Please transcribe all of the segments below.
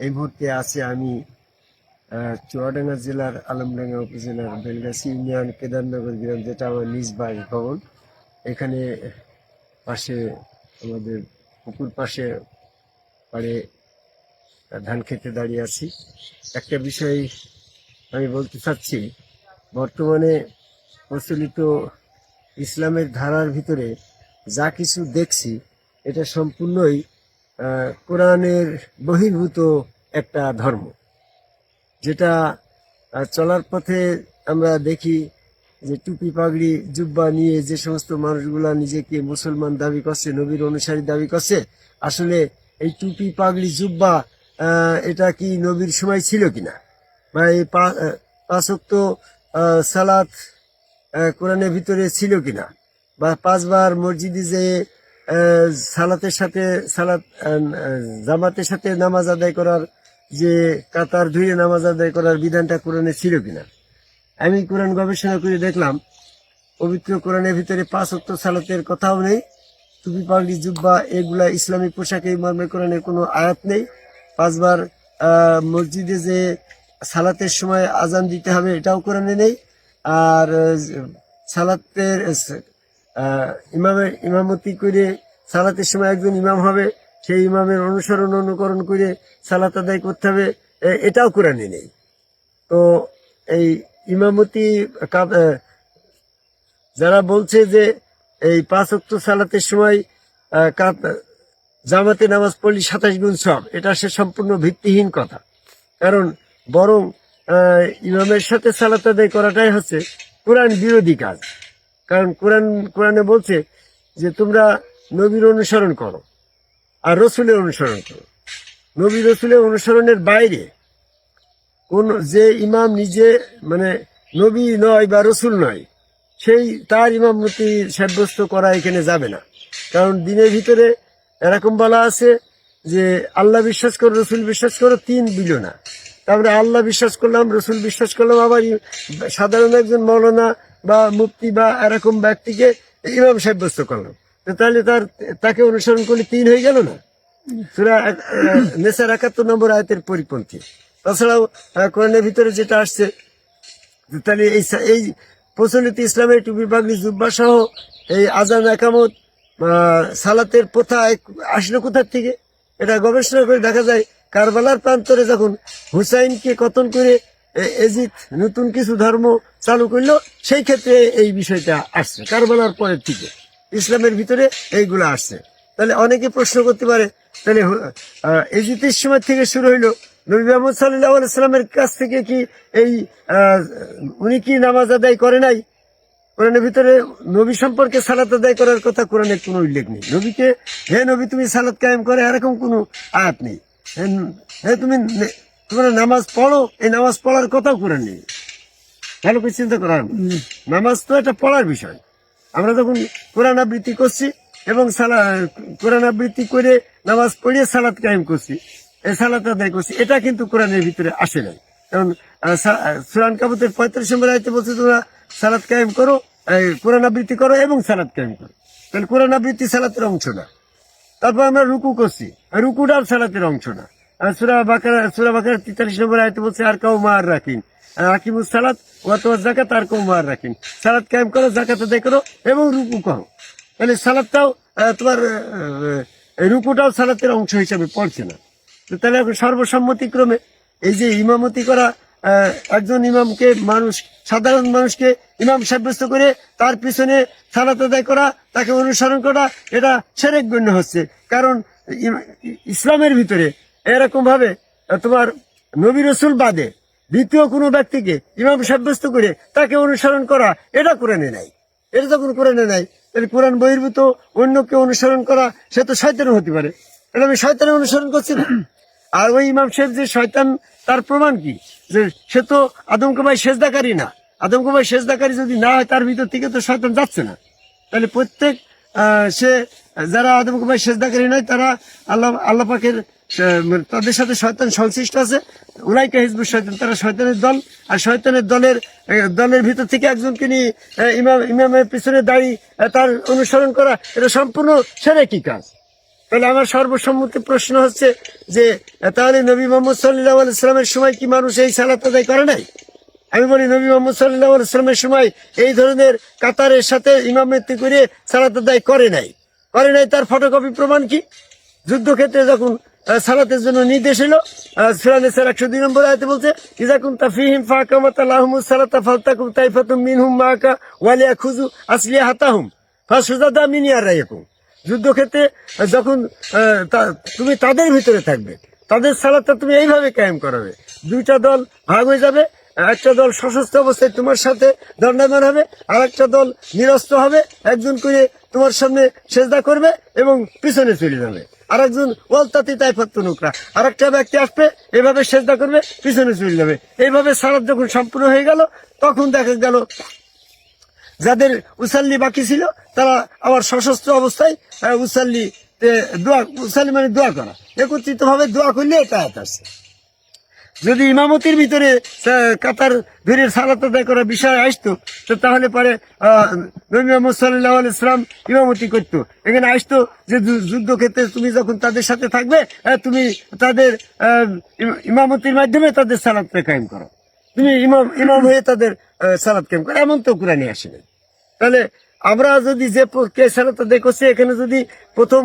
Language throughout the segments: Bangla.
এই মুহূর্তে আছি আমি চুয়াডাঙ্গা জেলার আলমডাঙ্গা উপজেলার বেলগাছি ইউনিয়ন কেদারনগর গ্রাম যেটা আমার নিজ বাড়ি ভবন। এখানে পাশে আমাদের পুকুর পাশে পাড়ে ধান খেতে দাঁড়িয়ে আছি। একটা বিষয় আমি বলতে চাচ্ছি, বর্তমানে প্রচলিত ইসলামের ধারার ভিতরে যা কিছু দেখছি, এটা সম্পূর্ণই কোরআনের বহির্ভূত একটা ধর্ম যেটা চলার পথে আমরা দেখি যে টুপি পাগড়ি জুব্বা নিয়ে যে সমস্ত মানুষগুলা নিজেকে মুসলমান দাবি করছে নবীর অনুসারী দাবি করছে আসলে এই টুপি পাগড়ি জুব্বা এটা কি নবীর সময় ছিল কিনা? বা এই পাঁচোক্ত সালাত কোরআনের ভিতরে ছিল কিনা? বা পাঁচবার মসজিদে যে আহ, সালাতের সাথে, সালাত জামাতের সাথে নামাজ আদায় করার যে কাতার ধুয়ে নামাজ আদায় করার বিধানটা কোরআনে ছিল কিনা? আমি কোরআন গবেষণা করে দেখলাম, পবিত্র কোরআনের ভিতরে পাঁচ অক্ট সালাতের কথাও নেই। টুপি পাগড়ি জুব্বা, এগুলা ইসলামিক পোশাকে মর্মে কোরআনের কোনো আয়াত নেই। পাঁচবার মসজিদে যে সালাতের সময় আজান দিতে হবে এটাও কোরআনে নেই। আর, সালাতের আহ, ইমামের ইমামতি করে সালাতের সময় একজন ইমাম হবে সেই ইমামের অনুসরণ অনুকরণ করে সালাত আদায় করতে হবে। এটাও কোরআনে নেই। তো এই ইমামতি যারা বলছে যে এই পাঁচ অক্ট সালাতের সময় জামাতে নামাজ পড়লি সাতাশ গুণ সব এটা সে সম্পূর্ণ ভিত্তিহীন কথা। কারণ বরং ইমামের সাথে সালাত আদায় করাটাই হচ্ছে কোরআন বিরোধী কাজ। কারণ কোরআন, কোরআনে বলছে যে তোমরা নবীর অনুসরণ করো আর রসুলের অনুসরণ করো। নবী রসুলের অনুসরণের বাইরে কোন যে ইমাম নিজে মানে নবী নয় বা রসুল নয়, সেই তার ইমামতি সাব্যস্ত করা এখানে যাবে না। কারণ দিনের ভিতরে এরকম বলা আছে যে আল্লাহ বিশ্বাস করো, রসুল বিশ্বাস করো, তিন বিল না। তারপরে আল্লাহ বিশ্বাস করলাম, রসুল বিশ্বাস করলাম, আবার সাধারণ একজন মৌলানা বা মুফতি বা এরকম ব্যক্তিকে ইমাম সাব্যস্ত করলাম তাহলে তার, তাকে অনুসরণ করলে তিন হয়ে গেল না? সুরা নেসার একাত্তর নম্বর আয়তের পরিপন্থী। তাছাড়াও কোরআনের ভিতরে যেটা আসছে তাহলে এই এই প্রচলিত ইসলামের টুপি পাগলি জুব্বা সহ এই আজান একামত সালাতের প্রথা আসলো কোথার থেকে? এটা গবেষণা করে দেখা যায়, কারবালার প্রান্তরে যখন হুসাইনকে কতল করে এ- এজিদ নতুন কিছু ধর্ম চালু করল, সেই ক্ষেত্রে এই বিষয়টা আসছে, কারবালার পরের থেকে। ইসলামের ভিতরে এইগুলো আসছে। তাহলে অনেকে প্রশ্ন করতে পারে, তাহলে এজিদের সময় থেকে শুরু হইল, নবী মোহাম্মদ সাল্লাহ সাল্লামের কাছ থেকে কি এই উনি কি নামাজ আদায় করে নাই? কোরআনের ভিতরে নবী সম্পর্কে সালাত আদায় করার কথা কোরআনে কোনো উল্লেখ নেই। নবীকে, হে নবী, তুমি সালাত কায়েম করে এরকম কোনো আয়াত নেই। হে- হে তুমি তোমরা নামাজ পড়ো এই নামাজ পড়ার কথাও কোরআন নেই ভালো করে চিন্তা করার নামাজ তো একটা পড়ার বিষয়। আমরা যখন কোরআন আবৃত্তি করছি এবং সালা কোরআন আবৃত্তি করে নামাজ পড়িয়ে সালাদ কায়েম করছি এই সালাত আদায় করছি এটা কিন্তু কোরআনের ভিতরে আসে নাই। কারণ সুরান কাবুতের পঁয়ত্রিশ নম্বর আয়তে বলছে তোমরা সালাদ কায়েম করো কোরআন আবৃত্তি করো এবং সালাদ কায়েম করো। তাহলে কোরআন আবৃত্তি সালাতের অংশ না। তারপর আমরা রুকু করছি। আর রুকুটাও সালাতের অংশ না। সুরা বাকারা সুরা বাকারা তেতাল্লিশ নম্বর আয়তে বলছে, আর কাউ মার রাখিন রাকিমুস সালাত ওয়াত জাকাত আর কাউ মার রাখিন সালাত কায়েম করো জাকাত আদায় করো এবং রুকু করো। তাহলে সালাদটাও তোমার রুকুটাও সালাতের অংশ হিসাবে পড়ছে না। তাহলে এখন সর্বসম্মতিক্রমে এই যে ইমামতি করা একজন ইমামকে মানুষ, সাধারণ মানুষকে ইমাম সাব্যস্ত করে তার পিছনে সালাত আদায় করা, তাকে অনুসরণ করা, এটা সেরেক গণ্য হচ্ছে। কারণ ইসলামের ভিতরে এরকম ভাবে তোমার নবী রসুল বাদে দ্বিতীয় কোনো ব্যক্তিকে ইমাম সাব্যস্ত করে তাকে অনুসরণ করা এটা কোরআনে নাই। এটা যখন কোরআনে নাই। তাহলে কোরআন বহির্ভূত অন্যকে অনুসরণ করা সে তো শয়তান হতে পারে। এটা আমি শয়তানের অনুসরণ করছি না। আর ওই ইমাম সাহেব যে শয়তান তার প্রমাণ কি? যে সে তো আদমকে ভাই সেজদাকারী না। আদমকে ভাই সেজদাকারী যদি না হয় তার ভিতর থেকে তো শয়তান যাচ্ছে না। তাহলে প্রত্যেক সে যারা আদমকে ভাই সেজদাকারী নয় তারা আল্লাহ আল্লাহ পাকের আহ, তাদের সাথে শয়তান সংশ্লিষ্ট আছে। উলাইকা হিজবুর শয়তান? তারা শয়তানের দল। আর শয়তানের দলের দলের ভিতর থেকে একজনকে নিয়ে ইমাম, ইমামের পিছনে দাঁড়িয়ে তার অনুসরণ করা, এটা সম্পূর্ণ সেরে কি কাজ? তাহলে আমার সর্বসম্মতি প্রশ্ন হচ্ছে যে তাহলে নবী মোহাম্মদ সাল্লাহ সাল্লামের সময় কি মানুষ এই সালাত আদায় করে নাই? আমি বলি, নবী মোহাম্মদ সাল্লাহ সাল্লামের সময় এই ধরনের কাতারের সাথে ইমামতি করে সালাত আদায় করে নাই। করে নাই, তার ফটোকপি প্রমাণ কি? যুদ্ধক্ষেত্রে যখন সালাতের জন্য নির্দেশ এলো সুরানেসার একশো দুই নম্বর আয়তে বলছে ইজাকুম তাফিহিম ফাকামাত আল্লাহমুদ সালাতা ফালতাকুম তাইফাতুম মিনহুম মাকা ওয়ালিয়া খুজু আসলিয়া হাতাহুম ফাসুজাদা মিনিয়ার রাইয়াকুম। যুদ্ধক্ষেত্রে যখন তুমি তাদের ভিতরে থাকবে, তাদের সালাদটা তুমি এইভাবে কায়েম করাবে। দুইটা দল ভাগ হয়ে যাবে একটা দল সশস্ত্র অবস্থায় তোমার সাথে দণ্ডায়মান হবে আর একটা দল নিরস্ত্র হবে, একজন করে তোমার সামনে সেজদা করবে এবং পিছনে চলে যাবে। আর একজন ওয়ালতাতি তাইফাত্ত নুকরা আর একটা ব্যক্তি আসবে, এভাবে সেজদা করবে, পিছনে চলে যাবে। এইভাবে সালাদ যখন সম্পূর্ণ হয়ে গেল, তখন দেখা গেল যাদের উসাল্লি বাকি ছিল, তারা আবার সশস্ত্র অবস্থায় উসাল্লি দোয়া, উসাল্লি মানে দোয়া করা। একত্রিত ভাবে দোয়া করলে এটা আসছে যদি ইমামতির ভিতরে কাতার ধরে সালাত আদায় করার বিষয় আসতো, তো তাহলে পরে ইসলাম ইমামতি করতো। এখানে আসতো যে যুদ্ধক্ষেত্রে তুমি যখন তাদের সাথে থাকবে তুমি তাদের ইমামতির মাধ্যমে তাদের সালাদটা কায়েম করো। তুমি ইমাম ইমাম হয়ে তাদের সালাদ কায়েম করো। এমন তো কোরআনে আসেনি তাহলে আমরা যদি যে সালাত আদায় করছি, এখানে যদি প্রথম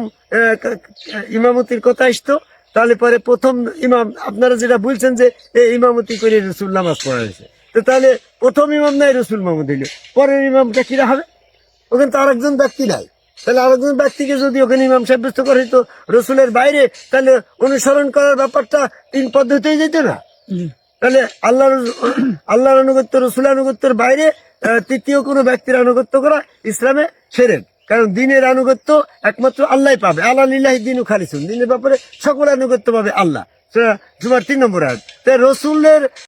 ইমামতির কথা আসতো তাহলে পরে প্রথম ইমাম আপনারা যেটা বলছেন যে এই ইমামতি করে রসুল নামাজ পড়া হয়েছে। তো তাহলে প্রথম ইমাম নাই রসুল মাহমুদ হইল। পরের ইমামটা কিরা হবে? ওখানে তো আরেকজন ব্যক্তি নাই। তাহলে আরেকজন ব্যক্তিকে যদি ওখানে ইমাম সাব্যস্ত করে তো রসুলের বাইরে তাহলে অনুসরণ করার ব্যাপারটা তিন পদ্ধতিই যেত না? তাহলে আল্লাহর আল্লাহর আনুগত্য রসুল আনুগত্যের বাইরে তৃতীয় কোনো ব্যক্তির আনুগত্য করা ইসলামে সেরেন। কারণ দিনের আনুগত্য একমাত্র আল্লাহ পাবে। আল্লাহ লিল্লাহি দিন খালিসুন। দিনের ব্যাপারে সকল আনুগত্য পাবে আল্লাহ। তিন নম্বর আয়াত। রসুলের